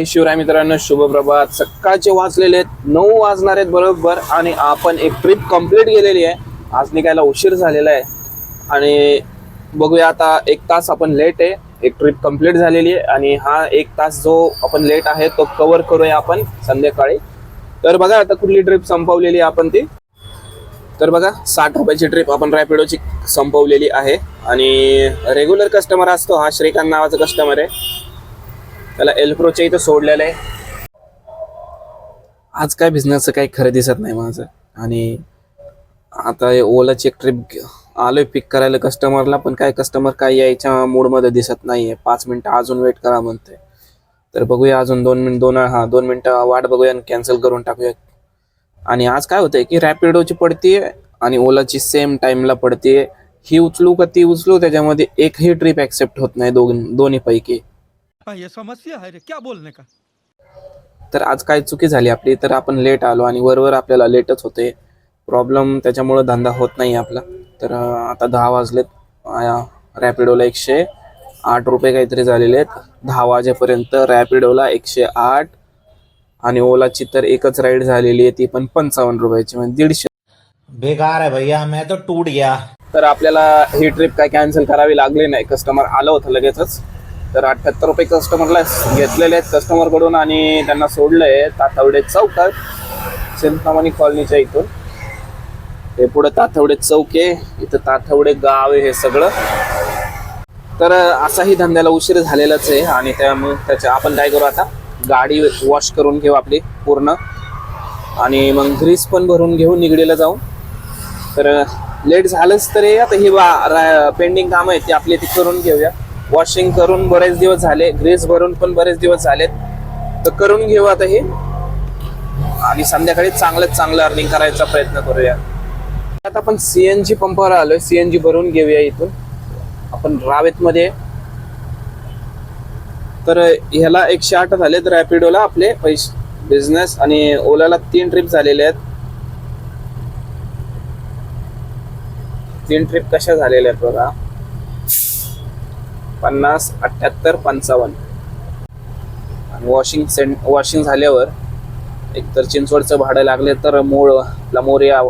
जय शिवराय मित्रांनो शुभप्रभात सकाळचे वाजलेले आहेत. नऊ वाजणार आहेत बरोबर आणि आपण एक ट्रिप कंप्लीट केलेली आहे. आज निघायला उशीर झालेला आहे. आणि बघूया आता एक तास आपण लेट आहे. एक ट्रिप कंप्लीट झालेली आहे. आणि हा एक तास जो आपण लेट आहे तो कव्हर करूया आपण संध्याकाळी. तर बघा आता कुठली ट्रिप संपवलेली आहे आपण ती. तर बघा साठ रुपयाची ट्रिप आपण रॅपिडोची संपवलेली आहे. आणि रेग्युलर कस्टमर असतो हा श्रीकांत नावाचा कस्टमर आहे. त्याला एल्प्रोच्या इथं सोडलेलं आहे. आज काय बिझनेसचं काही खरं दिसत नाही माझं. आणि आता ओलाची एक ट्रिप आलोय पिक करायला कस्टमरला पण काय कस्टमर काय यायच्या मूडमध्ये दिसत नाहीये. पाच मिनिटं अजून वेट करा म्हणते तर बघूया अजून दोन मिनिट दोन हा दोन मिनटं वाट बघूया आणि कॅन्सल करून टाकूया. आणि आज काय होतंय की रॅपिडोची पडतीये आणि ओलाची सेम टाइमला पडतीये. ही उचलू का ती उचलू त्याच्यामध्ये एकही ट्रिप ऍक्सेप्ट होत नाही दोन दोन्ही पैकी हाँ ये समस्या है रे? क्या बोलने का? तर आज काय चुकी झाली आपली तर आपण लेट आलो आणि वरवर आपल्याला लेटच होते. प्रॉब्लेम त्याच्यामुळं धंदा होत नाही आपला. तर आता दहा वाजलेत. रॅपिडोला एकशे आठ रुपये काहीतरी झालेले आहेत. दहा वाजेपर्यंत रॅपिडोला एकशे आठ आणि ओलाची तर एकच राईड झालेली आहे ती पण पंचावन्न रुपयाची म्हणजे दीडशे. बेकार है भैया मैं तो टूट गया. तर आपल्याला ही ट्रिप काय कॅन्सल करावी लागली नाही. कस्टमर आलं होतं लगेचच. तर अठ्ठ्याहत्तर रुपये कस्टमरला घेतलेले आहेत कस्टमरकडून आणि त्यांना सोडलंय तातवडे चौकात चिंतामणी कॉलनीच्या इथून. हे पुढे तातवडे चौक आहे. इथं तातवडे गाव आहे हे सगळं. तर असाही धंद्याला उशीर झालेलाच आहे आणि त्यामुळे त्याच्या आपण काय करू आता? गाडी वॉश करून घेऊ आपली पूर्ण. आणि मग ग्रीस पण भरून घेऊ निगडीला जाऊ. तर लेट झालंच तरी आता ही पेंडिंग कामं आहेत ती आपली ती करून घेऊया. वॉशिंग करून बरेच दिवस झाले ग्रेस भरून पण बरेच दिवस झालेत. तर करून घेऊ आता हे. आणि संध्याकाळी चांगलं चांगलं अर्निंग करायचा प्रयत्न करूया. आता आपण सीएनजी पंपावर आलोय. सीएनजी भरून घेऊया इथून. आपण रावेत मध्ये तर ह्याला एकशे आठ झालेत रॅपिडोला आपले पैसे. बिझनेस आणि ओलाला तीन ट्रिप झालेले आहेत. तीन ट्रिप कशा झालेल्या आहेत बघा. पन्नास अठ्ठ्याहत्तर पंचावन्न. आणि वॉशिंग सेंट वॉशिंग झाल्यावर एकतर चिंचवडचं भाडं लागले तर मूळ आपला मोर्या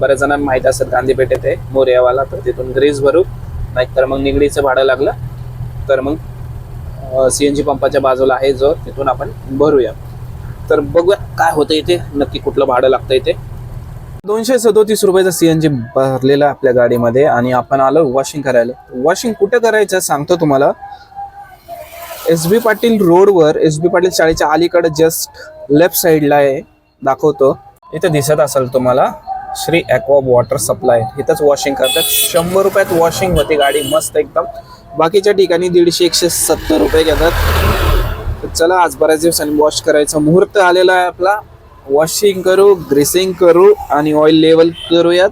बऱ्याच जणांना माहीत असेल गांधीपेठेत आहे मोरियावाला तर तिथून ग्रीस भरू नाहीतर मग निगडीचं भाडं लागलं तर मग सी एन जी पंपाच्या बाजूला आहे जो तिथून आपण भरूया. तर बघूया काय होतं इथे नक्की कुठलं भाडं लागतं इथे. दोनशे सदोतीस रुपयाचा सीएनजी भरलेला आपल्या गाडीमध्ये आणि आपण आलो वॉशिंग करायला. वॉशिंग कुठं करायचं सांगतो तुम्हाला? एस बी पाटील रोडवर एस बी पाटील शाळेच्या अलीकडे जस्ट लेफ्ट साईडला आहे. दाखवतो. इथे दिसत असेल तुम्हाला श्री ॲक्वा वॉटर सप्लाय इथंच वॉशिंग करतात. शंभर रुपयात वॉशिंग होते गाडी मस्त एकदम. बाकीच्या ठिकाणी दीडशे एकशे सत्तर रुपये घेतात. चला आज बऱ्याच दिवसांनी वॉश करायचा मुहूर्त आलेला आहे आपला. वॉशिंग करू ग्रेसिंग करू आणि ऑइल लेवल करूयात.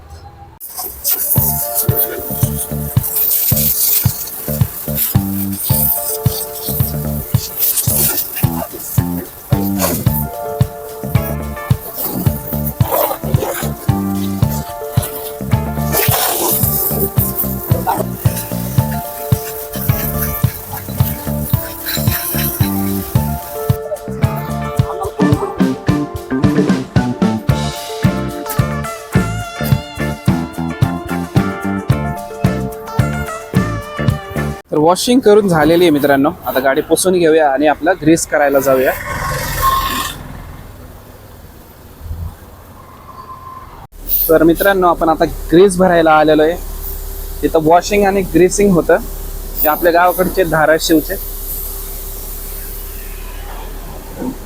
वॉशिंग करून झालेली आहे मित्रांनो. आता गाडी पुसून घेऊया आणि आपला ग्रीस करायला जाऊया. तर मित्रांनो आपण आता ग्रीस भरायला आलेलो आहे. तिथं वॉशिंग आणि ग्रीसिंग होतं. हे आपल्या गावाकडचे धाराशिवचे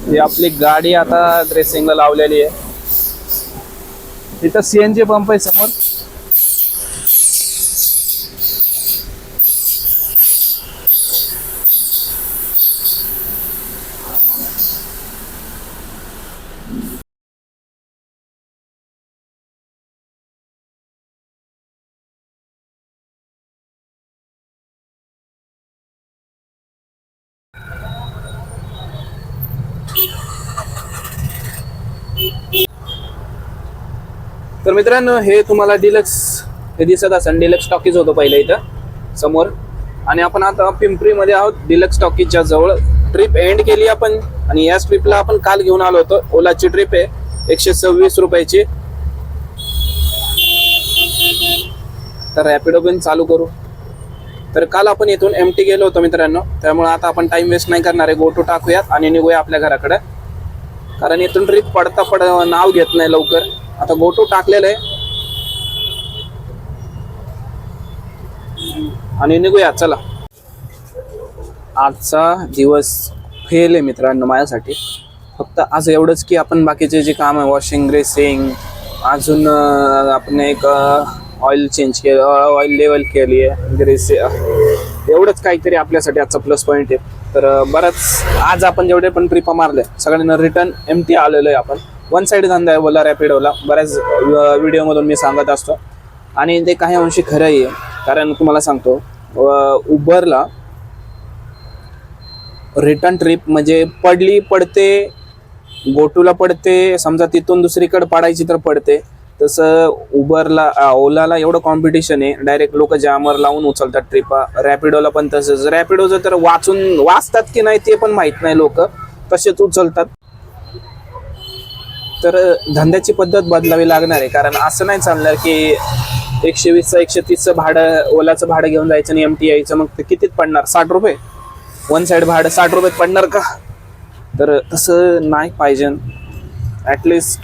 ही आपली गाडी आता ग्रेसिंगला लावलेली आहे. तिथं सीएनजी पंप आहे समोर. तर मित्रांनो हे तुम्हाला डिलक्स हे दिसत असेल डिलक्स टॉकीज होतो पहिले इथं समोर. आणि आपण आता पिंपरीमध्ये आहोत डिलक्स टॉकीजच्या जवळ. ट्रिप एंड केली आपण आणि याच ट्रिपला आपण काल घेऊन आलो होतो. ओलाची ट्रिप आहे एकशे सव्वीस रुपयाची. तर रॅपिडो पण चालू करू. तर काल आपण इथून एम टी गेलो होतो मित्रांनो. त्यामुळे आता आपण टाइम वेस्ट नाही करणार आहे. गोटू टाकूयात आणि निघूया आपल्या घराकडे. कारण इथून ट्रीप पडता पड नाव घेत नाही लवकर. आता गोटू टाकलेलं आहे. आणि निघूया चला. आजचा दिवस फेल आहे मित्रांनो माझ्यासाठी. फक्त आज एवढंच की आपण बाकीचे जे काम आहे वॉशिंग रेसिंग अजून आपण एक ऑइल चेंज केलं ऑइल लेवल केली आहे. ग्रेस एवढंच काहीतरी आपल्यासाठी आजचा प्लस पॉईंट आहे. तर बराच आज आपण जेवढे पण ट्रिपा मारले सगळ्यांना रिटर्न एम टी आलेलो आहे आपण. वन साईड धंदा आहे ओला रॅपिडोला बऱ्याच व्हिडिओमधून मी सांगत असतो. आणि ते काही अंशी खरंही आहे. कारण तुम्हाला सांगतो उबरला रिटर्न ट्रिप म्हणजे पडली पडते गोटूला पडते समजा तिथून दुसरीकडे पडायची तर पडते. तसं उबरला ओलाला एवढं कॉम्पिटिशन आहे. डायरेक्ट लोक जामर लावून उचलतात ट्रिपा रॅपिडोला पण तसंच. रॅपिडोचं तर वाचून वाचतात की नाही ते पण माहीत नाही लोक. तसेच उचलतात. तर धंद्याची पद्धत बदलावी लागणार आहे. कारण असं नाही चालणार की एकशे वीसचं एकशे तीसचं भाडं ओलाचं भाडं घेऊन जायचं आणि एम टी आयचं मग ते कितीत पडणार? साठ रुपये? वन साईड भाडं साठ रुपयात पडणार का? तर तसं नाही पाहिजे. ॲटलिस्ट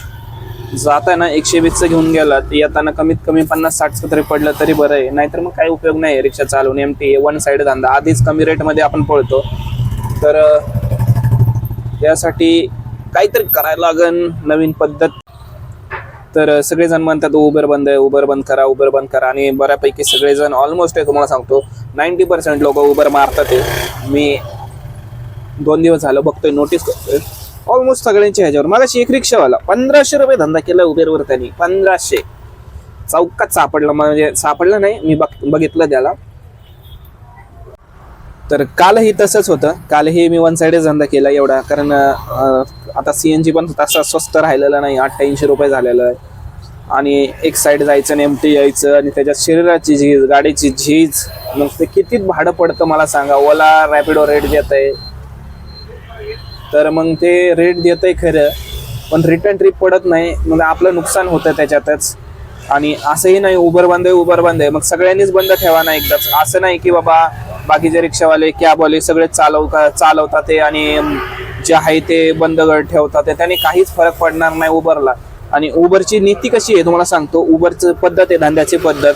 जाताना एकशे वीसचं घेऊन गेला येताना कमीत कमी पन्नास साठचं तरी पडलं तरी बरं आहे. नाहीतर मग काही उपयोग नाही रिक्षा चालवून एम टी वन साईड धंदा. आधीच कमी रेटमध्ये आपण पळतो. तर यासाठी काहीतरी करायला लागन नवीन पद्धत. तर सगळेजण म्हणतात उबर बंद आहे उबर बंद करा उबर बंद करा. आणि बऱ्यापैकी सगळेजण ऑलमोस्ट आहे तुम्हाला सांगतो. नाईन्टी पर्सेंट लोक उबर मारतात आहे. मी दोन दिवस झालं बघतोय नोटीस करतोय. ऑलमोस्ट सगळ्यांच्या ह्याच्यावर. मागाशी एक रिक्षावाला पंधराशे रुपये धंदा केला उबेरवर त्यांनी. पंधराशे. चौकात सापडला म्हणजे सापडलं नाही मी बघ बघितलं त्याला. तर कालही तसंच होतं. कालही मी वन साईडच धंदा केला एवढा कारण आता सी एन जी पण तसा स्वस्त राहिलेला नाही अठ्ठ्याऐंशी रुपये झालेलं आहे. आणि एक साईड जायचं आणि एमटी यायचं आणि त्याच्यात शरीराची झीज गाडीची झीज मग ते किती भाडं पडतं मला सांगा. ओला रॅपिडो रेट देत आहे तर मग ते रेट देत आहे खरं पण रिटर्न ट्रिप पडत नाही. मग आपलं नुकसान होतं त्याच्यातच. आणि असंही नाही उबर बंद आहे उबर बंद आहे. मग सगळ्यांनीच बंद ठेवा ना एकदाच. असं नाही की बाबा बाकीचे रिक्षावाले कॅबवाले सगळे चालव चालवतात ते आणि जे आहे ते बंद ठेवतात ते. त्याने काहीच फरक पडणार नाही उबरला आणि उबरची नीती कशी आहे तुम्हाला सांगतो. उबरचं पद्धत आहे धंद्याची पद्धत.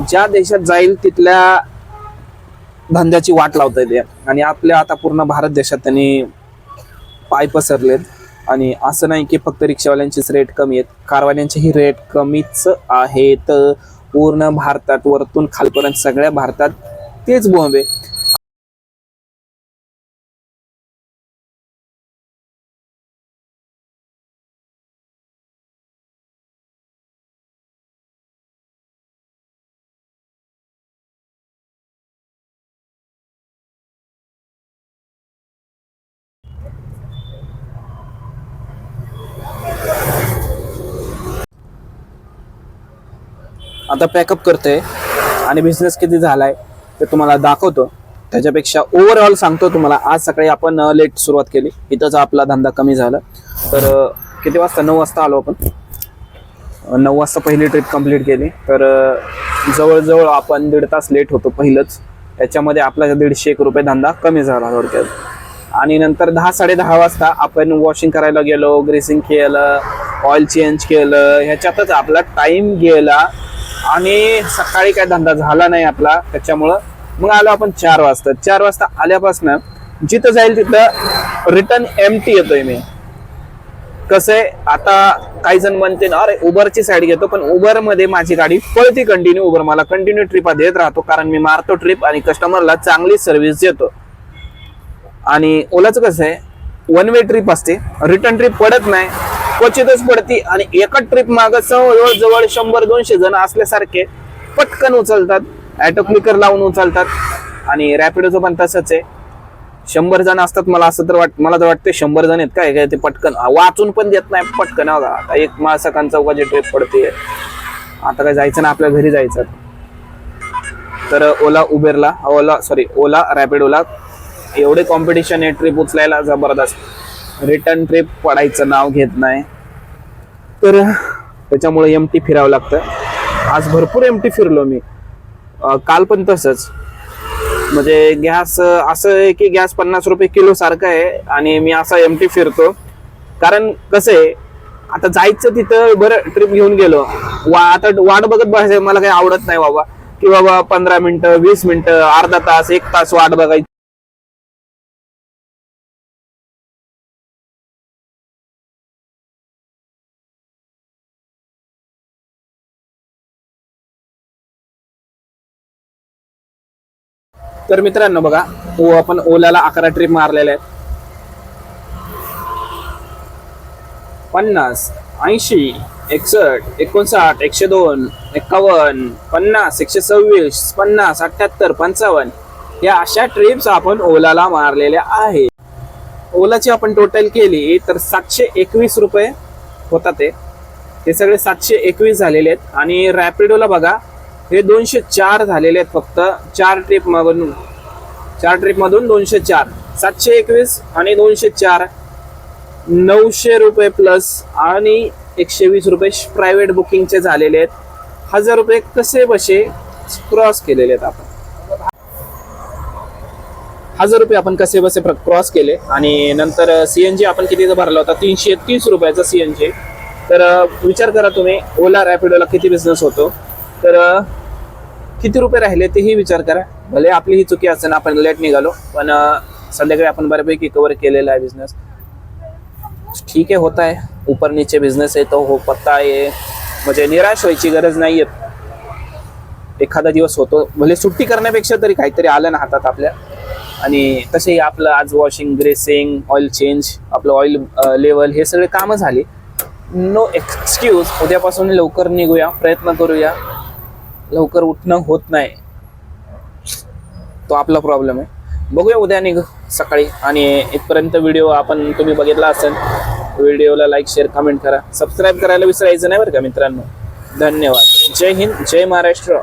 ज्या देशात जाईल तिथल्या धंद्याची वाट लावता येते आणि आपल्या आता पूर्ण भारत देशात त्यांनी पाय पसरलेत. आणि असं नाही की फक्त रिक्षावाल्यांचेच रेट कमी आहेत. कारवाल्यांचेही रेट कमीच आहेत. पूर्ण भारतात वरतून खालपर्यंत सगळ्या भारतात तेच बॉम्बे आता पॅकअप करतोय आणि बिझनेस किती झालाय ते तुम्हाला दाखवतो. त्याच्यापेक्षा ओव्हरऑल सांगतो तुम्हाला आज सकाळी आपण लेट सुरुवात केली. इथंच आपला धंदा कमी झाला. तर किती वाजता? नऊ वाजता आलो आपण. नऊ वाजता पहिली ट्रिप कंप्लीट केली. तर जवळजवळ आपण दीड तास लेट होतो पहिलंच. त्याच्यामध्ये आपला दीडशे एक रुपये धंदा कमी झाला थोडक्यात. आणि नंतर दहा साडे दहा वाजता आपण वॉशिंग करायला गेलो ग्रेसिंग केलं ऑइल चेंज केलं. ह्याच्यातच आपला टाईम गेला. आणि सकाळी काय धंदा झाला नाही आपला त्याच्यामुळं मग आलो आपण चार वाजता. चार वाजता आल्यापासून जिथं जाईल तिथं रिटर्न एम टी येतोय मी. कसं आहे आता काही जण म्हणते ना अरे उबरची साईड घेतो पण उबरमध्ये माझी गाडी पळती कंटिन्यू उबर मला कंटिन्यू ट्रिपा देत राहतो कारण मी मारतो ट्रिप आणि कस्टमरला चांगली सर्व्हिस देतो. आणि ओलाचं कसं आहे वन वे ट्रिप असते. रिटर्न ट्रिप पडत नाही. क्वचितच पडती आणि एका ट्रिप माग जवळ जवळ शंभर दोनशे जण असल्यासारखे पटकन उचलतात. ॲटो क्लिकर लावून उचलतात. आणि रॅपिडोचं पण तसंच आहे. शंभर जण असतात मला असं तर वाट मला तर वाटते शंभर जण आहेत काय काय ते पटकन. वाचून पण देत नाही पटकन. आता एक मासकांचा चौकाची ट्रिप पडते. आता काय जायचं ना आपल्या घरी जायचं. तर ओला उबेरला ओला सॉरी ओला रॅपिडोला एवढे कॉम्पिटिशन आहे ट्रिप उचलायला जबरदस्त. रिटर्न ट्रिप पडायचं नाव घेत नाही. तर त्याच्यामुळे एम टी फिरावं लागतं. आज भरपूर एम टी फिरलो मी. काल पण तसंच. म्हणजे गॅस असं आहे की गॅस पन्नास रुपये किलो सारखं आहे आणि मी असा एम टी फिरतो. कारण कसं आहे आता जायचं तिथं बरं ट्रिप घेऊन गेलो. वा आता वाट बघत बसायचं मला काही आवडत नाही बाबा. की बाबा पंधरा मिनिटं वीस मिनिटं अर्धा तास एक तास वाट बघायची. तर मित्रांनो बघा ओ आपण ओलाला अकरा ट्रिप मारलेल्या आहेत. पन्नास ऐंशी एकसष्ट एकोणसाठ एकशे दोन एक्कावन्न पन्नास एकशे सव्वीस पन्नास अठ्ठ्याहत्तर पंचावन्न. या अशा ट्रिप्स आपण ओलाला मारलेल्या आहे ओलाची आपण टोटल केली तर सातशे एकवीस रुपये होतात ते. सगळे सातशे एकवीस झालेले आहेत. आणि रॅपिडोला बघा हे दोनशे चार झालेले आहेत फक्त. चार ट्रिप मधून. चार ट्रिप मधून दोनशे चार. सातशे एकवीस आणि दोनशे चार. नऊशे रुपये प्लस आणि एकशे वीस रुपये प्रायव्हेट बुकिंगचे झालेले आहेत. हजार रुपये कसे बसे? क्रॉस केलेले आहेत आपण. हजार रुपये आपण कसे बसे? क्रॉस केले. आणि नंतर सीएनजी आपण कितीचा भरला होता? तीनशे तीस रुपयाचा सीएनजी तर विचार करा तुम्ही. ओला रॅपिडोला किती बिझनेस होतो? तर किती रुपये राहिले तेही विचार करा. भले आपली ही चुकी असेल आपण लेट निघालो पण संध्याकाळी आपण बऱ्यापैकी कव्हर केलेला आहे बिझनेस ठीक आहे होत आहे. ऊपर नीचे बिझनेस आहे तो हो पत्ता आहे. म्हणजे निराश व्हायची गरज नाही एखादा दिवस होतो. भले सुट्टी करण्यापेक्षा तरी काहीतरी आलं ना हातात आपल्या. आणि तसेही आपलं आज वॉशिंग ग्रेसिंग ऑइल चेंज आपलं ऑइल लेवल हे सगळे कामं झाली. नो एक्सक्यूज उद्यापासून लवकर निघूया. प्रयत्न करूया. लवकर उठणं होत नाही. तो आपला प्रॉब्लेम आहे. बघूया उद्या निघ सकाळी आणि इथपर्यंत व्हिडिओ आपण तुम्ही बघितला असेल व्हिडिओला लाईक शेअर कमेंट करा. सबस्क्राईब करायला विसरायचं नाही बरं का मित्रांनो. धन्यवाद. जय हिंद जय महाराष्ट्र.